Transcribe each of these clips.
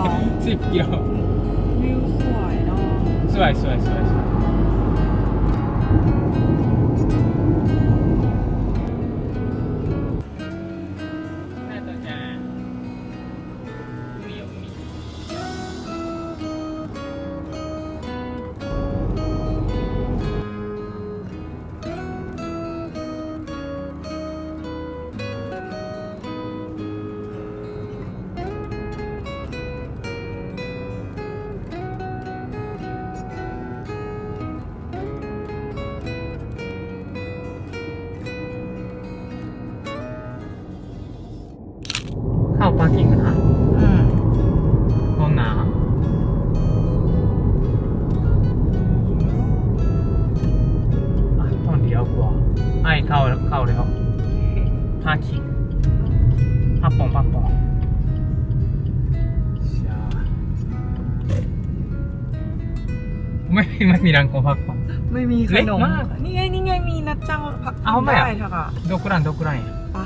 สองสิบกิโลวิวสวยเนาะ สวยสวยสวยาปาร์กิ้งกันฮะ อืม ห้องน้ำอ่ะต้องเดียวกว่าไอ้เข้าแล้วเข้าแล้วห้าคิงห้าปองห้าปองชาไม่ไม่มีรังของพักปอง ไม่มีข เล็ก นม มาก นี่ไงนี่ไงมีนัดจังพัก เอาไหมอะ ได้เถอะค่ะ どこらんどこらんやปะ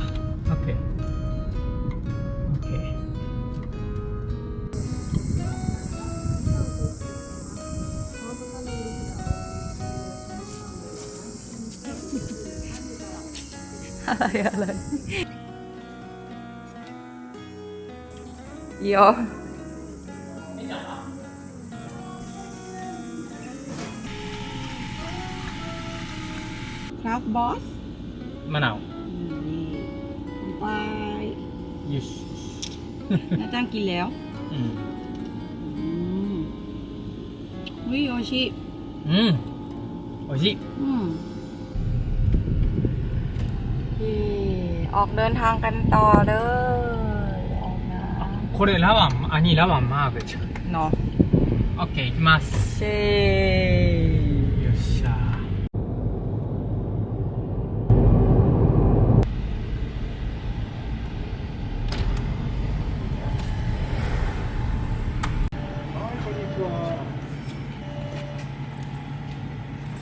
อไรอะไรเดี๋ยวครับบอส มะนาวไปยูชน้าจ้างกินแล้วอืมวิโอชิ อืมโอชิ อืม ออกเดินทางกันต่อเลยออกนะ これラワン兄ラワンマーベちゃん เนาะ オッケー行きます เช よっしゃはい、こんにちは。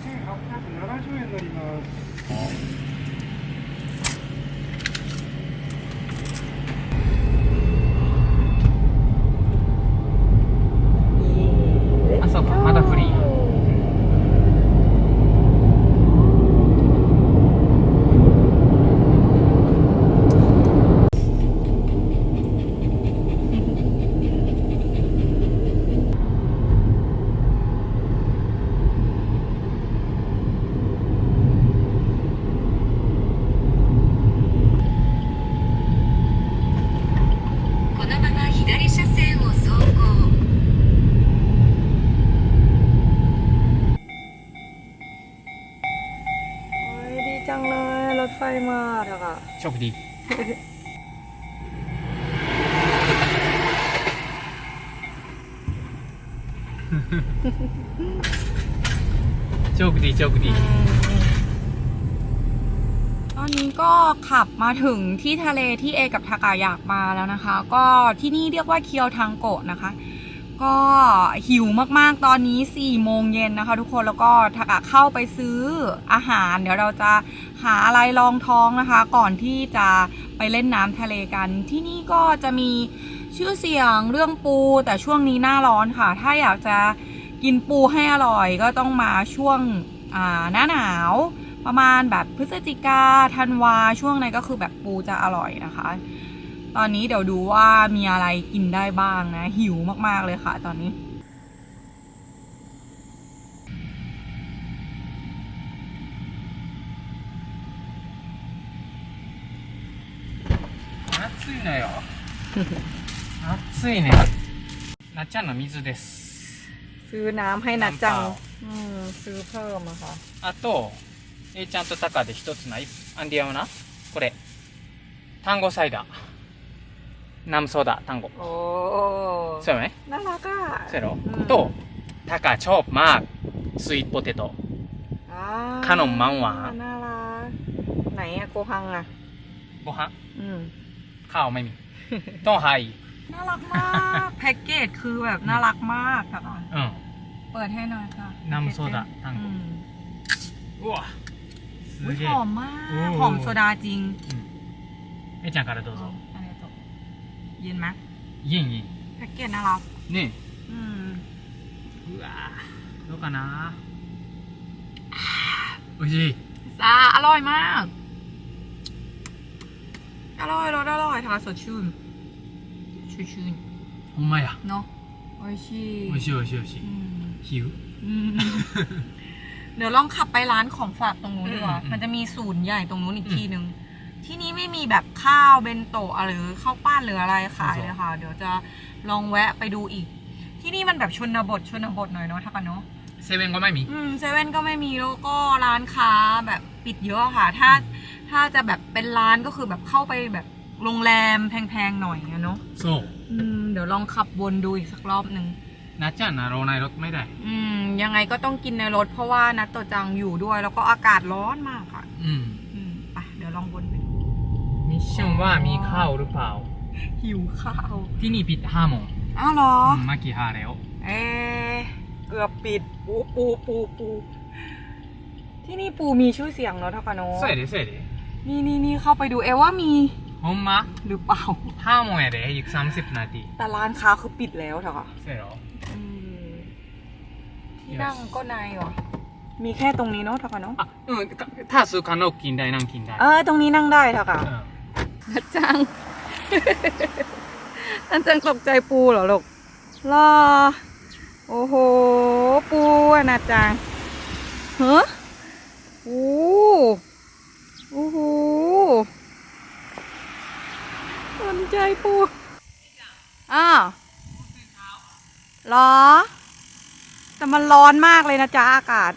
1870円になります。 ไฟมาเถอะค่ะโชคดี โชคดีโชคดี ตอนนี้ก็ขับมาถึงที่ทะเลที่เอกับทากาอยากมาแล้วนะคะ ก็ที่นี่เรียกว่าเคียวทังโกะนะคะ ก็หิวมากๆตอนนี้4ี่โมงเย็นนะคะ ทุกคนแล้วก็ทากาเข้าไปซื้ออาหาร เดี๋ยวเราจะหาอะไรรองท้องนะคะ ก่อนที่จะไปเล่นน้ำทะเลกัน ที่นี่ก็จะมีชื่อเสียงเรื่องปูแต่ช่วงนี้หน้าร้อนค่ะ ถ้าอยากจะกินปูให้อร่อยก็ต้องมาช่วงหน้าหนาวประมาณแบบพฤศจิกาธันวาช่วงนั้นก็คือแบบปูจะอร่อยนะคะ ตอนนี้เดี๋ยวดูว่ามีอะไรกินได้บ้างนะ หิวมากๆเลยค่ะ ตอนนี้ 暑いのよ暑いねなっちゃんの水です ซื้อน้ำให้นัดจัง น้ำเปล่า อืมซื้อเพิ่มอะค่ะ あと A ちゃんとタカで一つないアンディアムなこれ単語サイダー น้ำโซดาทั้งหมดอ้ใช่ไหมน่ารักอะใช่หรองถ้าก็ชอบมากสวีทโปเตโต้ขนมมังหวานน่ารักไหนอะโกฮังอะโกฮังข้าวไม่มีต้องไฮน่ารักมากแพ็กเกจคือแบบน่ารักมากค่ะเปิดให้หน่อยค่ะน้ำโซดาทั้งโกว้าหอมมาก หอมโซดาจริงไอจังからどうぞ เย็นไหมเยิ่งยิ่แพ็กเกจน่ารักนี่อืมแล้วกันนะโอ้ยซาอร่อยมาก อร่อยรสอร่อยทาใสดชื่นชื่นชื่นโอ้ไหม่อะเนาะโอ้ยชิโอ้ยชิโอ้ยชิโอ้ยชิหิวเดี๋ยวลองขับไปร้านของฝากตรงนู้นดีกว่า มันจะมีศูนย์ใหญ่ตรงนู้นอีกทีหนึ่ง ที่นี้ไม่มีแบบข้าวเบนโตะหรือข้าวปั้นหรืออะไรขายเลยค่ะ เดี๋ยวจะลองแวะไปดูอีก ที่นี่มันแบบชนบทชนบทหน่อยเนาะทักกันเนาะ セブンがไม่มี อืมเซเว่นก็ไม่มีแล้วก็ร้านค้าแบบปิดเยอะค่ะ ถ้าถ้าจะแบบเป็นร้านก็คือแบบเข้าไปแบบโรงแรมแพงๆหน่อยอะเนาะ そう อืมเดี๋ยวลองขับวนดูอีกสักรอบหนึ่ง なっちゃんなろうないรถไม่ได้ อืมยังไงก็ต้องกินในรถเพราะว่านัดตัวจังอยู่ด้วย แล้วก็อากาศร้อนมากค่ะ อืม มิชชั่นว่ามีข้าวหรือเปล่า หิวข้าว ที่นี่ปิดห้าโมงอ้าวเหรอมากี่ห้าแล้ว เอ๊เกือบปิดปูปูปูปู ที่นี่ปูมีชื่อเสียงเนาะทากาโนะเสร็ดิเสร็ดินี่นี่นี่เข้าไปดูเอว่ามีฮมมะหรือเปล่า ห้าโมงเดี๋ยวอีกสามสิบนาทีแต่ร้านค้าคือปิดแล้วเถอะค่ะเรอที่นั่งก็นายวะมีแค่ตรงนี้เนาะทากาโนะอะออถ้าสุขานกกินได้นั่งกินได้เออตรงนี้นั่งได้เถอะค่ะ อาจารย์อาจารย์ตกใจปูเหรอลูกรอโอ้โห ปูอะนะจางเฮ้อโอ้โอ้โหสนใจปูอ้าวหรอ แต่มันร้อนมากเลยนะจ๊ะอากาศ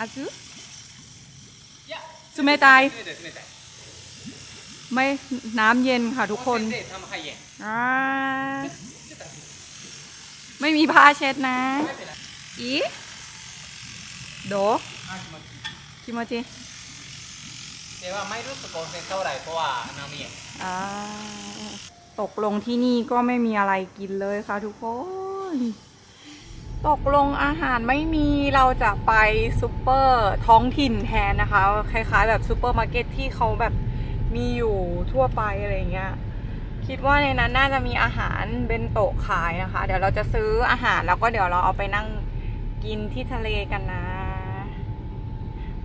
อาจุ จะไมตัยไม่น้ำเย็นค่ะทุกคนไม่มีผ้าเช็ดนะ อีโดคิโมจิแต่ว่าไม่รู้สึกโกงเท่าไหร่เพราะว่าน้ำเย็นอ่ตกลงที่นี่ก็ไม่มีอะไรกินเลยค่ะทุกคน ตกลงอาหารไม่มีเราจะไปซูเปอร์ท้องถิ่นแทนนะคะ คล้ายๆ แบบซูเปอร์มาร์เก็ตที่เขาแบบมีอยู่ทั่วไปอะไรเงี้ยคิดว่าในนั้นน่าจะมีอาหารเบนโตะขายนะคะ เดี๋ยวเราจะซื้ออาหารแล้วก็เดี๋ยวเราเอาไปนั่งกินที่ทะเลกันนะ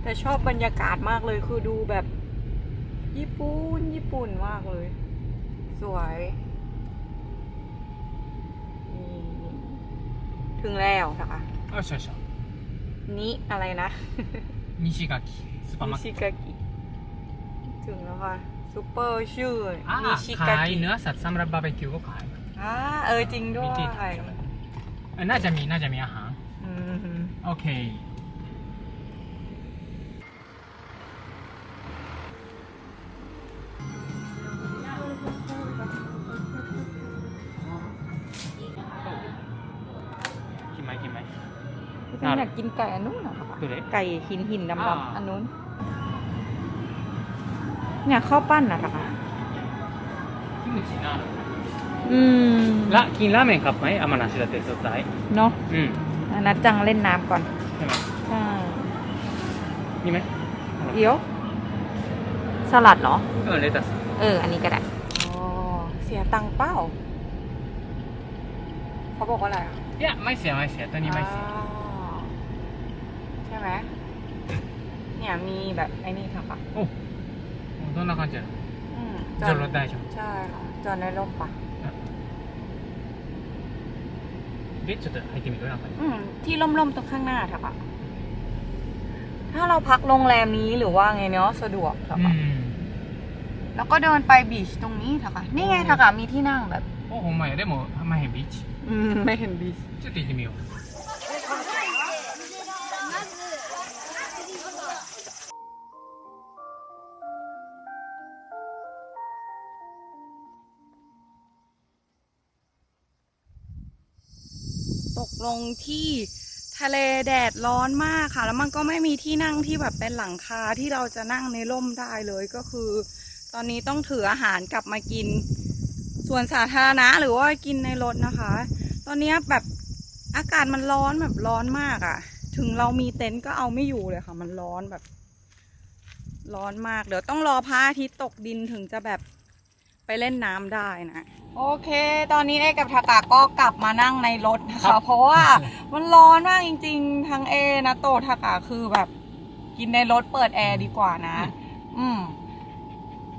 แต่ชอบบรรยากาศมากเลยคือดูแบบ ญี่ปุ่นญี่ปุ่นมากเลย สวยนี่ ถึงแล้วนะคะ よしよしนี่อะไรนะ 西垣スーパーマーケ นิ ット ชิกากิถึงแล้วค่ะซูเปอร์ชื่อ อ่า นิชิกา ขาย กิ เนื้อสัตว์สำหรับบาร์บีคิวก็ขาย อ่าเออจริงด้ว มี ย ที่ขายเออน่าจะมีน่าจะมีอาหาร อืม โอเค ไก่อันนู้นน่ะค่ะอะไก่หินหินดำดำอันนู้น เนี่ยข้าวปั้นน่ะค่ะอืมละกินละเมงครับไหมอามานาชิดาเตสุดท้ายเนาะอืมนัดจังเล่นน้ำก่อนใช่ไหมใช่นี่ไหมเดี๋ยวสลัดเหรอเออเลตัสเออ อันนี้ก็ได้อ๋อเสียตังเป้าเขาบอกว่าอะไรอะเนี่ยไม่เสียไม่เสียตัวนี้ไม่เสีย ไหม เนี่ยมีแบบไอ้นี่ค่ะค่ะ おどんな感じやろ อืม ジョロ大丈夫 ใช่ค่ะ จอดในร่มปะ でちょっと入ってみる中に อืม ที่ร่มๆตรงข้างหน้าค่ะค่ะถ้าเราพักโรงแรมนี้หรือว่าไงเนาะสะดวกค่ะ う ค่ะ ん แล้วก็เดินไปบีชตรงนี้ค่ะค่ะนี่ไงค่ะค่ะมีที่นั่งแบบ おほんまやでもまへんビーチ อืม ไม่เห็นบีช ちょっと行ってみよう ลงที่ทะเลแดดร้อนมากค่ะ แล้วมันก็ไม่มีที่นั่งที่แบบเป็นหลังคาที่เราจะนั่งในร่มได้เลยก็คือ ตอนนี้ต้องถืออาหารกลับมากินส่วนสาธารณะหรือว่ากินในรถนะคะ ตอนนี้แบบอากาศมันร้อนแบบร้อนมากอะ่ะ ถึงเรามีเต็นท์ก็เอาไม่อยู่เลยค่ะ มันร้อนแบบ ร้อนมาก เดี๋ยวต้องรอพระอาทิตย์ตกดินถึงจะแบบ ไปเล่นน้ำได้นะ โอเค ตอนนี้เอกับทากาก็กลับมานั่งในรถนะครัคะเพราะว่ามันร้อนมากจริงๆ ทั้งเอนะโตทากาคือแบบ กินในรถเปิดแอร์ดีกว่านะ อืม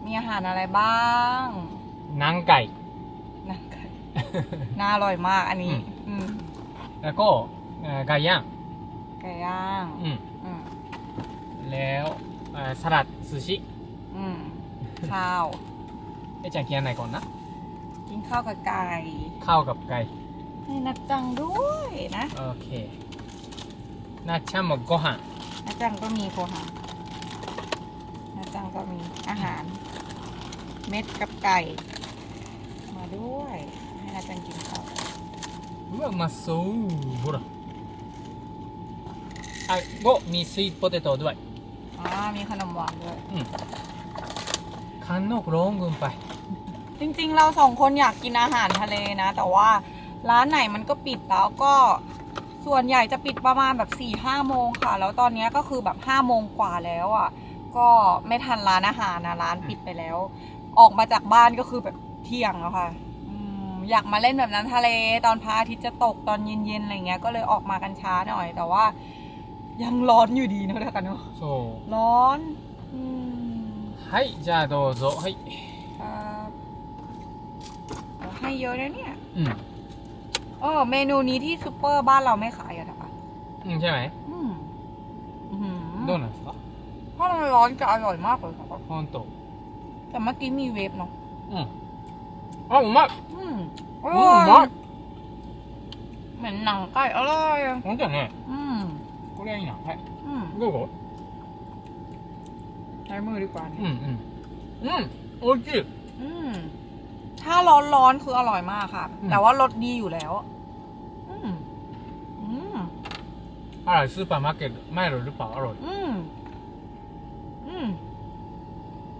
มีอาหารอะไรบ้างนังไก่นังไก่น่าอร่อยมากอันนี้ อืมแล้วก็ไก่ย่างไก่ย่าง อืมอืมแล้วสลัดซูชิ อืมข้าว เอ๊ะちゃんกินอะไรก่อนนะ กินข้าวกับไก่ ข้าวกับไก่ ให้นัดจังด้วยนะ โอเคなっちゃんもご飯 นัดจังก็มีโคหานัดจังก็มีอาหาร เม็ดกับไก่ มาด้วย ให้นัดจังกินข้าว うわうまそうほらあ5มีスイートポテトด้วย อ๋อ มีขนมหวานด้วย คันนกร้องเกินไปจริงๆ เราสองคนอยากกินอาหารทะเลนะ แต่ว่าร้านไหนมันก็ปิดแล้วก็ส่วนใหญ่จะปิดประมาณแบบ4ี่ห้าโมงค่ะ แล้วตอนนี้ก็คือแบบห้าโมงกว่าแล้วอะ่ะ ก็ไม่ทันร้านอาหารนะร้านปิดไปแล้ว ออกมาจากบ้านก็คือแบบเที่ยงแล้วค่ะอืมอยากมาเล่นแบบนั้นทะเลตอนพระอาทิตย์จะตกตอนเย็นๆอะไรเงี้ยก็เลยออกมากันช้าหน่อย แต่ว่า ยังร้อนอยู่ดีนะเดียวกันเนาะร้อน อืม はいじゃあどうぞはい ครับให้เยอะนะเนี่ย うん เออเมนูนี้ที่ซูเปอร์บ้านเราไม่ขายอะนะคะ うんใช่ไหม อืมอื้อหือ どうなんですか ถ้ามันร้อนจะอร่อยมากเลยค่ะ 本当 แต่เมื่อกี้มีเวฟเนาะ うんあうまい อืมอ う ร่อย んうまい เหมือนหนังไก่อร่อยอะ 本当やね อืม これはいいなはい อืม どうぞ ใช้มือดีกว่าเนี่ยอืมอืมอืมโอ้ยอืม ถ้าร้อนร้อนคืออร่อยมากค่ะ อืแต่ว่ารสดีอยู่แล้ว อืม อืม อะไรซูเปอร์มาร์เก็ตไม่อร่อยหรือเปล่าอร่อยอืม อืม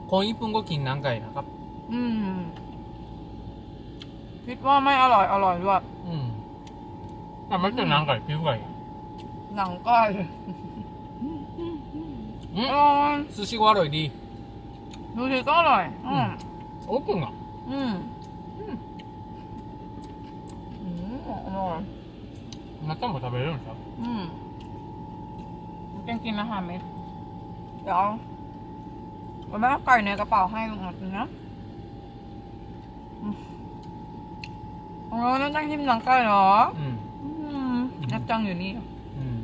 คนญี่ปุ่นก็กินนังไก่นะครับ อืม คิดว่าไม่อร่อยอร่อยด้วยอืมแต่มันจะนังไก่ผิวไก่หนังก้อย อร่อย 寿司が悪いดี ดูสิก็อร่อย อืม オープンが อืม อืมอืมอร่อย なったんも食べれるんちゃう อืมแกงกินอาหารเม็ดเดี๋ยวเอาเอาแม่เอาไก่ในกระเป๋าให้ลุงอัดนะอืมโอ้ยน้ำจังชิมหนังไก่เหรอ うん อืมนับจังอยู่นี่ うん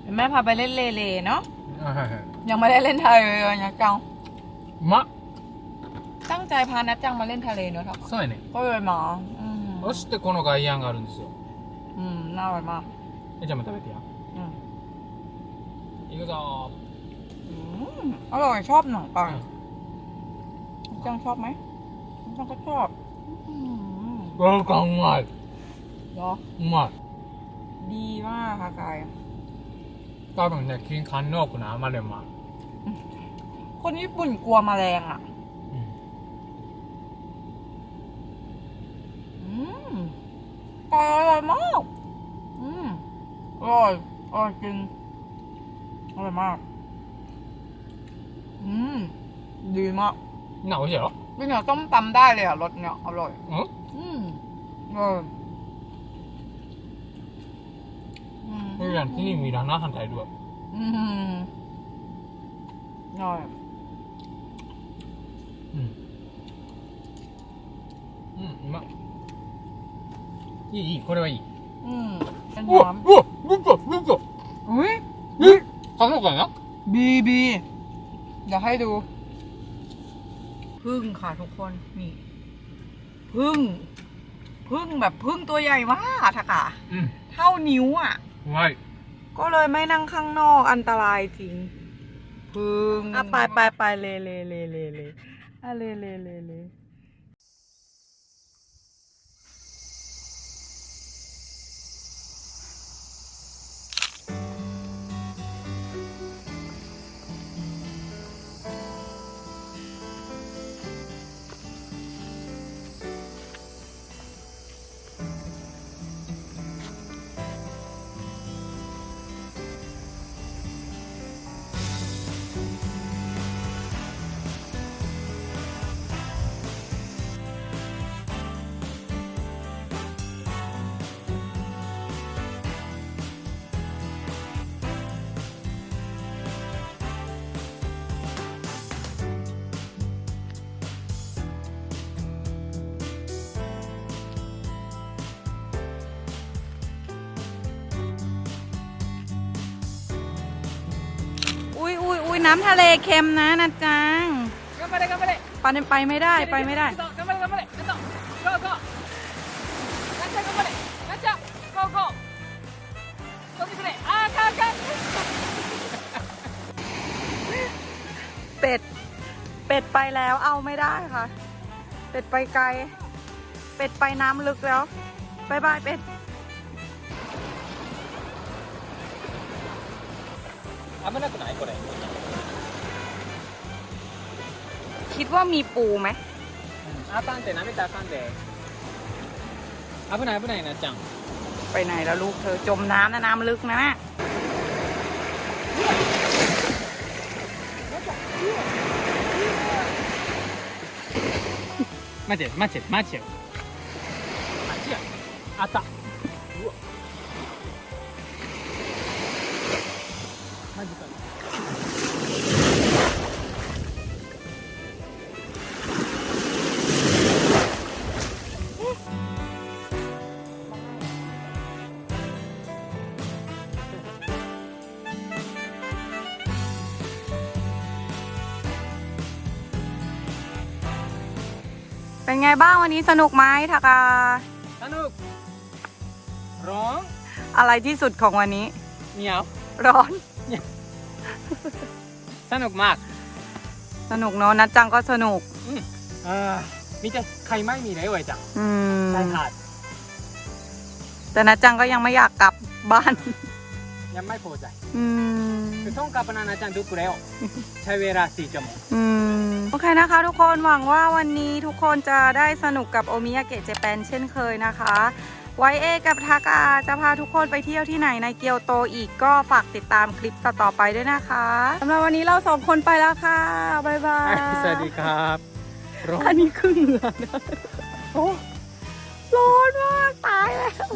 เดี๋ยวแม่พาไปเล่นเลเลเนาะ はいはいはい ยังไม่ได้เล่นทะเลเลยนับจัง うまっ ตั้งใจพานับจังมาเล่นทะเลเนอะครับ そうやね ก็เลยมาอืม そしてこの外野があるんですよ อืมน่าอร่อยมาก えじゃあもう食べてや อืม いくぞ อืมอร่อยชอบหนังไก่นับจังชอบไหมนับจังก็ชอบอืม ーなんかうまい เหรอ うまい ดีมากค่ะกาย 多分ね金カンノークの甘でもある คนญี่ปุ่นกลัวแมลงอ่ะ うん อืมไก่อร่อยมาก อืมอร่อยอร่อยจริงอร่อยมาก อืม ดีมาก な美味しいやろ เป็นเหนียวต้มตำได้เลยอ่ะรสเนี่ยอร่อย うん อืมอร่อย อืม これじゃん次見らな反対ด้วย อืมอร่อย うんうんうまいいいいいこれはいい อืมเป็น うわ น้ำ うわぶっこぶっこ อุ้ย え頼むかな บีบีเดี๋ยวให้ดู พึ่งค่ะทุกคนนี่ พึ่ง พึ่งแบบพึ่งตัวใหญ่มากทะกะ うん เท่านิ้วอ่ะ ไม่ก็เลยไม่นั่งข้างนอกอันตรายจริงพึ่งอะไปไปไปเลยเลยเลยเลยเลยอ่เลยเลยเลยเลย อุ้ยน้ำทะเลเค็มนะนะจัง頑張れ頑張れไปไปไม่ได้ไปไม่ได้ไปれ頑張ไちょっとไป go なっちゃん頑張れなっちゃん go go 飛んでくれあーかんかんเป็ด เป็ดไปแล้วเอาไม่ได้ค่ะ เป็ดไปไกล เป็ดไปน้ำลึกแล้วบายบายเป็ด危なくないこれ คิดว่ามีปูไหมอาตั้งแต่นะไม่ตาตั้งแต่อาไปไหนไปไหนนะจัง ไปไหนแล้วลูกเธอจมน้ำนะน้ำลึกนะมาเจ็บมาเจ็บมาเจ็บมาเจ็บอาตา เป็นไงบ้างวันนี้สนุกไหมทากา สนุก ร้องอะไรที่สุดของวันนี้ เหนียว ร้อน สนุกมากสนุกเนอะนัดจังก็สนุก อ่า見てไข่ไหม้มีเลยเว้ยจังอืมชายหาดแต่นัดจังก็ยังไม่อยากกลับบ้าน ยังไม่พอใจ อืม คือต้องกับปนานาจันทุกคนแล้ว ใช้เวลาสี่ชั่วโมงอืมโอเคนะคะ ทุกคนหวังว่าวันนี้ทุกคนจะได้สนุกกับโอมิยาเกะเจแปนเช่นเคยนะคะ ไวเอกับทากาจะพาทุกคนไปเที่ยวที่ไหนในเกียวโตอีกก็ฝากติดตามคลิปต่อๆไปด้วยนะคะสำหรับวันนี้เราสองคนไปแล้วค่ะบายบายสวัสดีครับร้อนอันนี้ครึ่งเหลือนะโอ้ร้อนมากตายแล้ว